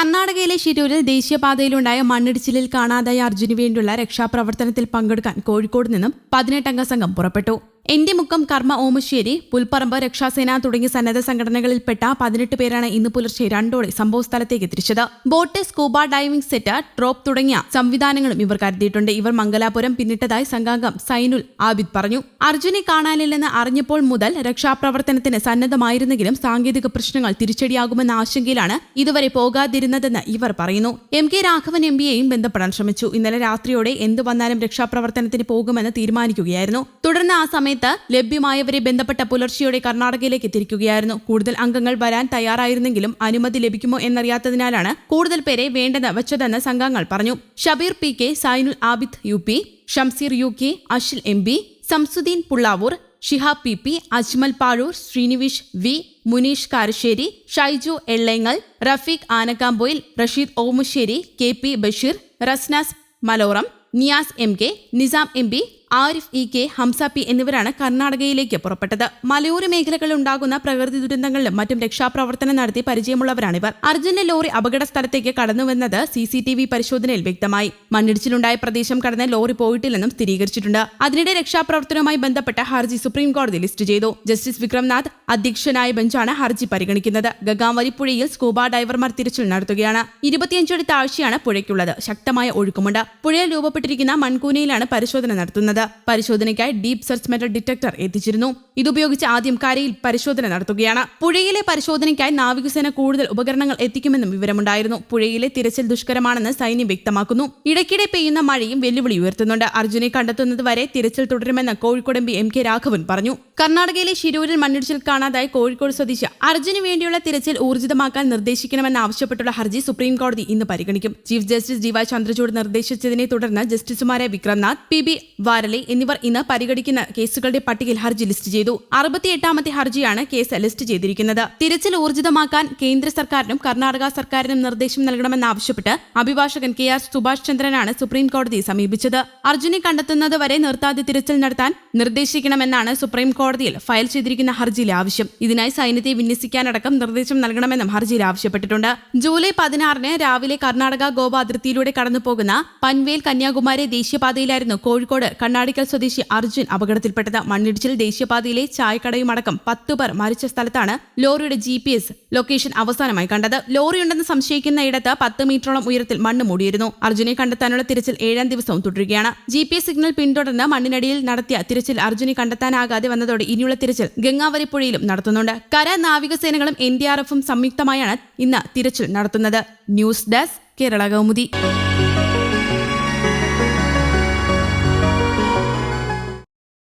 കർണാടകയിലെ ഷിരൂരിൽ ദേശീയപാതയിലുണ്ടായ മണ്ണിടിച്ചിലിൽ കാണാതായ അർജുന് വേണ്ടിയുള്ള രക്ഷാപ്രവർത്തനത്തിൽ പങ്കെടുക്കാൻ കോഴിക്കോട് നിന്നും പതിനെട്ടംഗ സംഘം പുറപ്പെട്ടു. എന്റെ മുക്കം കർമ്മ ഓമശ്ശേരി പുൽപ്പറമ്പ് രക്ഷാസേന തുടങ്ങിയ സന്നദ്ധ സംഘടനകളിൽപ്പെട്ട പതിനെട്ട് പേരാണ് ഇന്ന് പുലർച്ചെ രണ്ടോടെ സംഭവസ്ഥലത്തേക്ക് എത്തിച്ചത്. ബോട്ട് സ്കൂബ ഡൈവിംഗ് സെറ്റ് ട്രോപ്പ് തുടങ്ങിയ സംവിധാനങ്ങളും ഇവർ കരുതിയിട്ടുണ്ട്. ഇവർ മംഗലാപുരം പിന്നിട്ടതായി സംഘാംഗം സൈനുൽ ആബിദ് പറഞ്ഞു. അർജുനെ കാണാനില്ലെന്ന് അറിഞ്ഞപ്പോൾ മുതൽ രക്ഷാപ്രവർത്തനത്തിന് സന്നദ്ധമായിരുന്നെങ്കിലും സാങ്കേതിക പ്രശ്നങ്ങൾ തിരിച്ചടിയാകുമെന്ന ആശങ്കയിലാണ് ഇതുവരെ പോകാതിരുന്നതെന്ന് ഇവർ പറയുന്നു. എം കെ രാഘവൻ എം പിയെയും ബന്ധപ്പെടാൻ ശ്രമിച്ചു. ഇന്നലെ രാത്രിയോടെ എന്തു വന്നാലും രക്ഷാപ്രവർത്തനത്തിന് പോകുമെന്ന് തീരുമാനിക്കുകയായിരുന്നു. തുടർന്ന് ആ സമയത്ത് ലഭ്യമായവരെ ബന്ധപ്പെട്ട പുലർച്ചെയോടെ കർണാടകയിലേക്ക് തിരിക്കുകയായിരുന്നു. കൂടുതൽ അംഗങ്ങൾ വരാൻ തയ്യാറായിരുന്നെങ്കിലും അനുമതി ലഭിക്കുമോ എന്നറിയാത്തതിനാലാണ് കൂടുതൽ പേരെ വേണ്ടെന്ന് വെച്ചതെന്ന് സംഘങ്ങൾ പറഞ്ഞു. Shabeer P K Zainul Abid U P Shamseer U K Ashil M P Samsuddeen Pullavoor Shihab P P Ajmal Pazhoor Srinivish V Munish Karassery Shaiju Ellengal Rafeeq Anakkampoyil Rasheed Omassery K P Basheer Rasnas Malorum Niyas M K Nisam M P Arif E K Hamza P എന്നിവരാണ് കർണാടകയിലേക്ക് പുറപ്പെട്ടത്. മലയോര മേഖലകളിൽ ഉണ്ടാകുന്ന പ്രകൃതി ദുരന്തങ്ങളിലും മറ്റും രക്ഷാപ്രവർത്തനം നടത്തി പരിചയമുള്ളവരാണിവർ. അർജുന്റെ ലോറി അപകട സ്ഥലത്തേക്ക് കടന്നുവെന്നത് സി സി ടി വി പരിശോധനയിൽ വ്യക്തമായി. മണ്ണിടിച്ചിലുണ്ടായ പ്രദേശം കടന്ന് ലോറി പോയിട്ടില്ലെന്നും സ്ഥിരീകരിച്ചിട്ടുണ്ട്. അതിനിടെ രക്ഷാപ്രവർത്തനവുമായി ബന്ധപ്പെട്ട ഹർജി സുപ്രീം കോടതി ലിസ്റ്റ് ചെയ്തു. ജസ്റ്റിസ് വിക്രംനാഥ് അധ്യക്ഷനായ ബെഞ്ചാണ് ഹർജി പരിഗണിക്കുന്നത്. ഗഗാവലി പുഴയിൽ സ്കൂബ ഡൈവർമാർ തിരച്ചിൽ നടത്തുകയാണ്. ഇരുപത്തിയഞ്ചടി താഴ്ചയാണ് പുഴയ്ക്കുള്ളത്. ശക്തമായ ഒഴുക്കുമുണ്ട്. പുഴയിൽ രൂപപ്പെട്ടിരിക്കുന്ന മൺകൂനയിലാണ് പരിശോധന നടത്തുന്നത്. പരിശോധനയ്ക്കായി ഡീപ് സെർച്ച് മെറ്റൽ ഡിറ്റക്ടർ എത്തിച്ചിരുന്നു. ഇതുപയോഗിച്ച് ആദ്യം കരയിൽ പരിശോധന നടത്തുകയാണ്. പുഴയിലെ പരിശോധനയ്ക്കായി നാവികസേന കൂടുതൽ ഉപകരണങ്ങൾ എത്തിക്കുമെന്നും വിവരമുണ്ടായിരുന്നു. പുഴയിലെ തിരച്ചിൽ ദുഷ്കരമാണെന്ന് സൈന്യം വ്യക്തമാക്കുന്നു. ഇടയ്ക്കിടെ പെയ്യുന്ന മഴയും വെല്ലുവിളി ഉയർത്തുന്നുണ്ട്. അർജുനെ കണ്ടെത്തുന്നത് വരെ തിരച്ചിൽ തുടരുമെന്ന് Kozhikode M P M K Raghavan പറഞ്ഞു. കർണാടകയിലെ ശിരൂരിൽ മണ്ണിടിച്ചിൽ കാണാതായി കോഴിക്കോട് സ്വദേശി അർജുന് വേണ്ടിയുള്ള തിരച്ചിൽ ഊർജിതമാക്കാൻ നിർദ്ദേശിക്കണമെന്ന് ആവശ്യപ്പെട്ടുള്ള ഹർജി സുപ്രീം കോടതി ഇന്ന് പരിഗണിക്കും. Chief justice D Y Chandrachud നിർദ്ദേശിച്ചതിനെ തുടർന്ന് ജസ്റ്റിസുമാരായ വിക്രംനാഥ് പി ബി വാരലെ എന്നിവർ ഇന്ന് പരിഗണിക്കുന്ന കേസുകളുടെ പട്ടികയിൽ ഹർജി ലിസ്റ്റ് ചെയ്തു. അറുപത്തിയെട്ടാമത്തെ ഹർജിയാണ് കേസ് ലിസ്റ്റ് ചെയ്തിരിക്കുന്നത്. തിരച്ചിൽ ഊർജിതമാക്കാൻ കേന്ദ്ര സർക്കാരിനും കർണാടക സർക്കാരിനും നിർദ്ദേശം നൽകണമെന്നാവശ്യപ്പെട്ട് അഭിഭാഷകൻ കെ ആർ സുഭാഷ് ചന്ദ്രനാണ് സുപ്രീം കോടതിയെ സമീപിച്ചത്. അർജുനെ കണ്ടെത്തുന്നതുവരെ നിർത്താതെ തിരച്ചിൽ നടത്താൻ നിർദ്ദേശിക്കണമെന്നാണ് സുപ്രീം കോടതിയിൽ ഫയൽ ചെയ്തിരിക്കുന്ന ഹർജിയിലെ ആവശ്യം. ഇതിനായി സൈന്യത്തെ വിന്യസിക്കാനടക്കം നിർദ്ദേശം നൽകണമെന്നും ഹർജിയിൽ ആവശ്യപ്പെട്ടിട്ടുണ്ട്. ജൂലൈ പതിനാറിന് രാവിലെ കർണാടക ഗോവ അതിർത്തിയിലൂടെ കടന്നുപോകുന്ന പൻവേൽ കന്യാകുമാരി ദേശീയപാതയിലായിരുന്നു കോഴിക്കോട് കണ്ണാടിക്കൽ സ്വദേശി അർജുൻ അപകടത്തിൽപ്പെട്ടത് മണ്ണിടിച്ചിൽ ദേശീയപാതയിലെ ചായക്കടയുമടക്കം പത്തു പേർ മരിച്ച സ്ഥലത്താണ് ലോറിയുടെ ജി പി എസ് ലൊക്കേഷൻ അവസാനമായി കണ്ടത്. ലോറിയുണ്ടെന്ന് സംശയിക്കുന്ന ഇടത്ത് പത്ത് മീറ്ററോളം ഉയരത്തിൽ മണ്ണ് മൂടിയിരുന്നു. അർജുനെ കണ്ടെത്താനുള്ള തിരച്ചിൽ ഏഴാം ദിവസവും തുടരുകയാണ്. ജി പി എസ് സിഗ്നൽ പിന്തുടർന്ന് മണ്ണിനടിയിൽ നടത്തിയ തിരച്ചിൽ അർജുനെ കണ്ടെത്താനാകാതെ വന്നതോടെ ഇനിയുള്ള തിരച്ചിൽ ഗംഗാവരി പുഴയിലും നടത്തുന്നുണ്ട്. കര നാവികസേനകളും എൻ ഡി ആർ എഫും സംയുക്തമായാണ് ഇന്ന് തിരച്ചിൽ നടത്തുന്നത്. News desk Kerala Kaumudi.